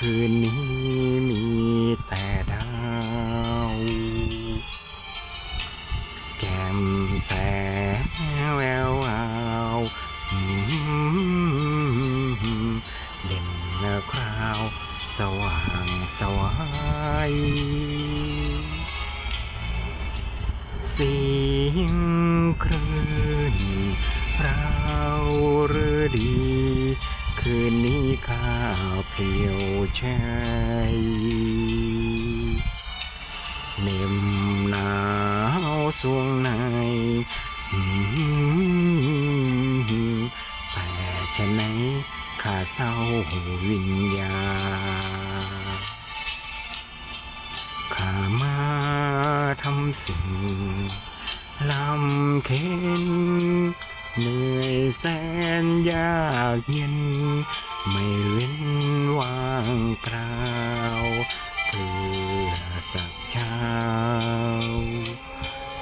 คืนนี้มีแต่ดาวแจ่มแสงแวววาวอืมเด่นคราว สว่างสวายเสียงคลื่นราหรือดี คืนนี้ข้า เปลี่ยวใจเหน็มหนาวสวงในแต่ฉะไหนข้าเศร้าวิญญาข้ามาทำสิ่งลำเค็นเหนื่อยแสนยากเย็นไม่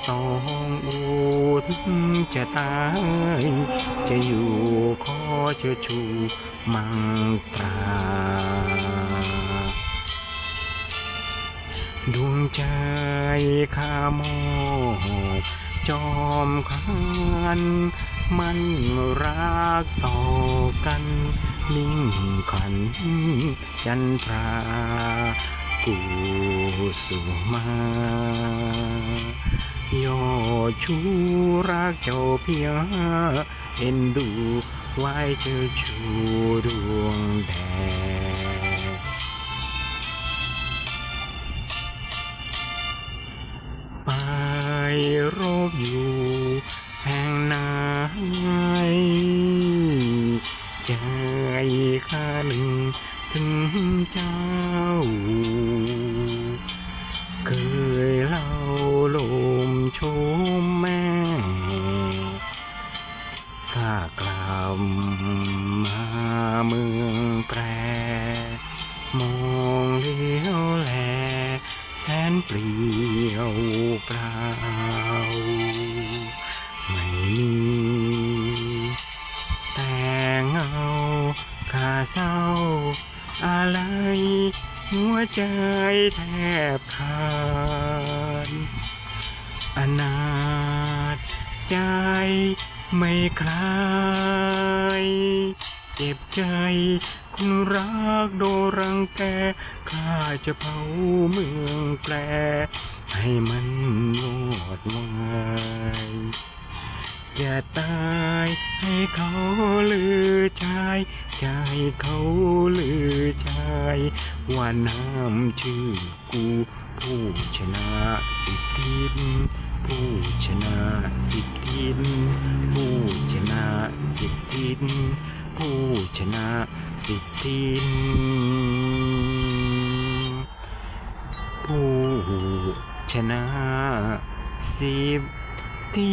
ต้องอูถึงจะตาย จะอยู่ขอเชิดชูมังตราดวงใจข้ามอบจอมคันมันรักต่อกันนิ่งขันจันทรากูสุมา ยอดชูรักเจ้าเพียงเอ็นดูไว้เจอชูดวงแดงไปรบอยู่แห่งไหนใจข้าหนึ่งถึงเจ้า เคยเล่า ยวเปล่าไม่มีแต่เงาข้าเศร้า อะไร หัวใจแทบขาดอนาถใจไม่คลายเจ็บใจคนรักโดนรังแกข้าจะเผาเมืองแปร ให้มันวอดวายอย่าตายให้เขาลือชายใจเขาลือชายว่าน้ำชื่อกูผู้ชนะสิทธินผู้ชนะสิทธินผู้ชนะสิทธินผู้ชนะสิทธินผู้ ชนะสิบที